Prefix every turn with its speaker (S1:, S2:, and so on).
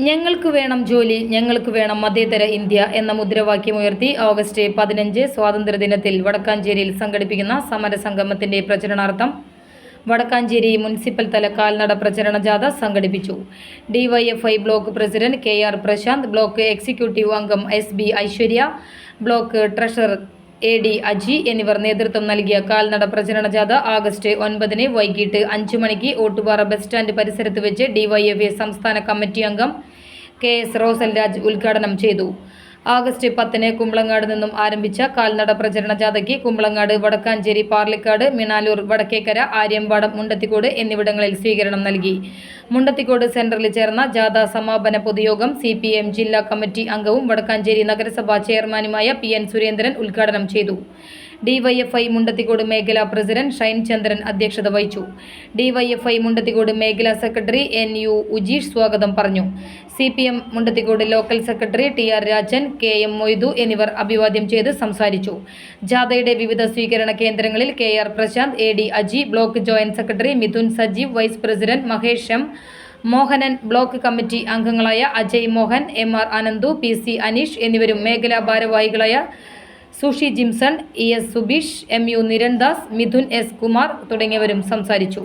S1: ഞങ്ങൾക്ക് വേണം ജോലി ഞങ്ങൾക്ക് വേണം മതേതര ഇന്ത്യ എന്ന മുദ്രാവാക്യം ഉയർത്തി ഓഗസ്റ്റ് പതിനഞ്ച് സ്വാതന്ത്ര്യദിനത്തിൽ വടക്കാഞ്ചേരിയിൽ സംഘടിപ്പിക്കുന്ന സമരസംഗമത്തിന്റെ പ്രചരണാർത്ഥം വടക്കാഞ്ചേരി മുനിസിപ്പൽ തല കാൽനട പ്രചരണ ജാഥ സംഘടിപ്പിച്ചു. DYFI block president K R Prashanth block executive അംഗം S B Aishwarya block treasurer A D Aji എന്നിവർ നേതൃത്വം നൽകിയ കാൽനട പ്രചരണ ജാഥ ആഗസ്റ്റ് ഒൻപതിന് വൈകിട്ട് അഞ്ചു മണിക്ക് ഓട്ടുപാറ ബസ് സ്റ്റാൻഡ് പരിസരത്ത് വെച്ച് ഡിവൈഎഫ് സംസ്ഥാന കമ്മിറ്റി അംഗം കെ എസ് റോസൽ രാജ് ഉദ്ഘാടനം ചെയ്തു. ആഗസ്റ്റ് പത്തിന് കുമ്പളങ്ങാട് നിന്നും ആരംഭിച്ച കാൽനട പ്രചരണ ജാഥയ്ക്ക് കുമ്പളങ്ങാട് വടക്കാഞ്ചേരി പാർലിക്കാട് മിണാലൂർ വടക്കേക്കര ആര്യമ്പാടം മുണ്ടത്തിക്കോട് എന്നിവിടങ്ങളിൽ സ്വീകരണം നൽകി. മുണ്ടത്തിക്കോട് സെന്ററിൽ ചേർന്ന ജാഥ സമാപന പൊതുയോഗം സി പി എം ജില്ലാ കമ്മിറ്റി അംഗവും വടക്കാഞ്ചേരി നഗരസഭാ ചെയർമാനുമായ പി എൻ സുരേന്ദ്രൻ ഉദ്ഘാടനം ചെയ്തു. ഡിവൈഎഫ്ഐ മുണ്ടത്തിക്കോട് മേഖലാ പ്രസിഡന്റ് ഷൈൻ ചന്ദ്രൻ അധ്യക്ഷത വഹിച്ചു. ഡിവൈഎഫ്ഐ മുണ്ടത്തിക്കോട് മേഖലാ സെക്രട്ടറി എൻ യു ഉജീഷ് സ്വാഗതം പറഞ്ഞു. C P M Mundathikode local secretary T R Rajan K M Moythu എന്നിവർ അഭിവാദ്യം ചെയ്ത് സംസാരിച്ചു. ജാഥയുടെ വിവിധ സ്വീകരണ കേന്ദ്രങ്ങളിൽ K R Prashanth A D Aji block joint secretary Mithun Sajeev vice president Mahesh M Mohanan block committee അംഗങ്ങളായ Ajay Mohan M R Ananthu P C Aneesh എന്നിവരും മേഖലാ ഭാരവാഹികളായ Sushi Jimson E S Subeesh M U Nirandas Mithun S Kumar തുടങ്ങിയവരും സംസാരിച്ചു.